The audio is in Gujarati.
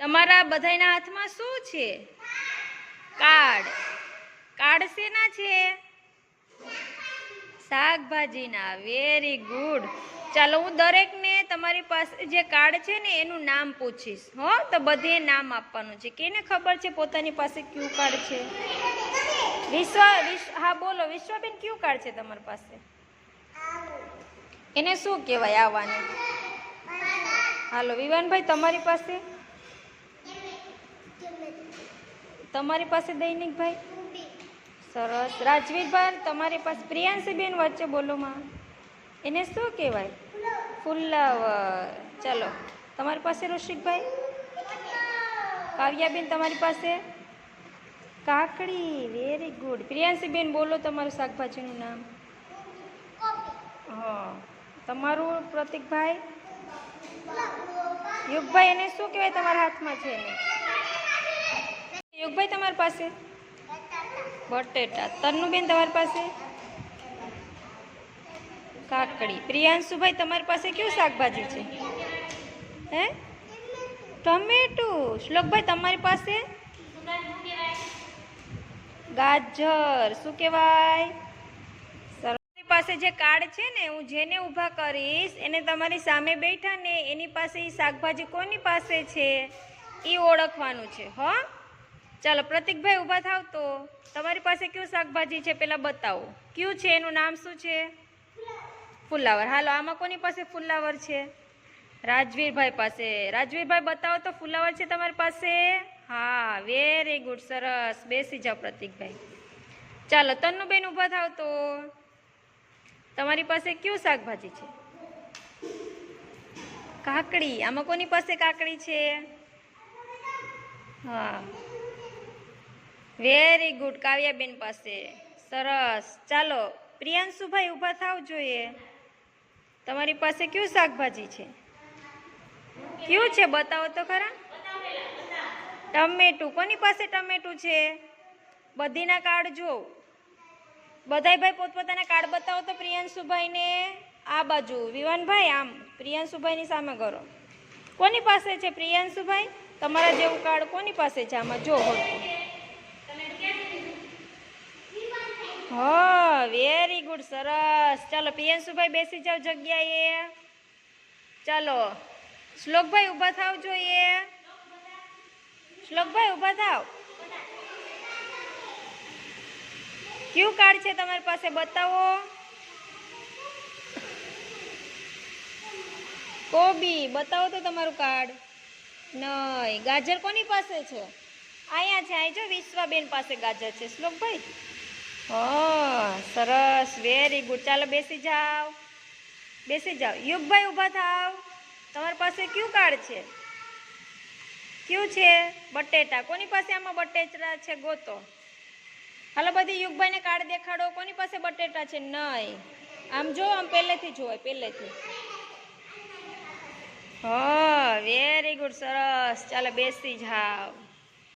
તમારા બધાયના હાથમાં શું છે? કાર્ડ કાર્ડ શેના છે? શાકભાજીના. વેરી ગુડ ચાલો હું દરેકને તમારી પાસે જે કાર્ડ છે ને એનું નામ પૂછીશ. હો, તો બધે નામ આપવાનું છે. કેને ખબર છે પોતાની પાસે ક્યુ કાર્ડ છે? વિશ્વ હા, બોલો. વિશ્વબેન, ક્યુ કાર્ડ છે તમારી પાસે? એને શું કહેવાય? આવવાનું. હાલો, વિવાનભાઈ, તમારી પાસે? તમારી પાસે દૈનિકભાઈ? સરસ. રાજવીરભાઈ, તમારી પાસે પ્રિયાંશીબેન વચ્ચે બોલોમાં એને શું કહેવાય? ફુલ્લાવર. ચાલો. તમારી પાસે ઋષિકભાઈ? કાવ્યાબેન તમારી પાસે? કાકડી. વેરી ગુડ પ્રિયાંશીબેન બોલો તમારું શાકભાજીનું નામ. હા. તમારું પ્રતિકભાઈ? યુગભાઈ, એને શું કહેવાય તમારા હાથમાં છે? એને યુગભાઈ તમારી પાસે? બટેટા. તન્નુબેન તમારી પાસે? કાકડી. પ્રિયાંશુભાઈ તમારી પાસે કયું શાકભાજી છે? હે? ટમેટું. શ્લોકભાઈ તમારી પાસે? ગાજર. શું કહેવાય? તમારી પાસે જે કાર્ડ છે ને, હું જેને ઊભા કરીશ, એને તમારી સામે બેઠા ને એની પાસે એ શાકભાજી કોની પાસે છે? એ ઓળખવાનું છે, હો? ચાલો, પ્રતિકભાઈ ઊભા થાવ તો. તમારી પાસે કયું શાકભાજી છે પેલા બતાવો. કયું છે? એનું નામ શું છે? ફુલાવર. હાલો, આમાં કોની પાસે ફુલાવર છે? રાજવીરભાઈ પાસે. રાજવીરભાઈ, બતાવો તો, ફુલાવર છે તમારી પાસે? હા વેરી ગુડ સરસ. બેસી જાઓ પ્રતિકભાઈ. ચાલો, તન્નુબેન ઊભા થાવ તો. તમારી પાસે કયું શાકભાજી છે? કાકડી. આમાં કોની પાસે કાકડી છે? હા. વેરી ગુડ કાવ્યાબેન પાસે. સરસ. ચાલો, પ્રિયાંશુભાઈ ઊભા થાવ જોઈએ. તમારી પાસે કયું શાકભાજી છે? કયું છે? બતાવો તો ખરા. ટમેટું. કોની પાસે ટમેટું છે? બધીના કાર્ડ જો બધાય ભાઈ પોતપોતાના કાર્ડ બતાવો તો પ્રિયાંશુભાઈને. આ બાજુ, વિવાનભાઈ, આમ. પ્રિયાંશુભાઈની સામે કરો. કોની પાસે છે પ્રિયાંશુભાઈ? તમારા જેવું કાર્ડ કોની પાસે છે? આમાં જો હોતું હા વેરી ગુડ સરસ. ચાલો પ્રિયાંશુભાઈ બેસી જાઓ જગ્યાએ. ચાલો, શ્લોકભાઈ ઊભા થાવ જોઈએ. શ્લોકભાઈ ઊભા થાવ. કયું કાર્ડ છે તમારી પાસે, બતાવો. કોબી, બતાવો તો તમારું કાર્ડ. નહીં, ગાજર કોની પાસે છે? અહીંયા છે, અહીં જો વિશ્વાબેન પાસે ગાજર છે. શ્લોકભાઈ? સરસ વેરી ગુડ ચાલો બેસી જાઓ. બેસી જાઓ. યુગભાઈ ઊભા થાવ. તમારી પાસે કયું કાર્ડ છે? કયું છે? બટેટા. કોની પાસે આમાં બટેટા છે ગોતો? હાલો બધી યુગભાઈને કાર્ડ દેખાડો. કોની પાસે બટેટા છે? નહીં. આમ જો, આમ પહેલેથી જોવાય પહેલેથી. હ વેરી ગુડ સરસ. ચાલો બેસી જાઓ.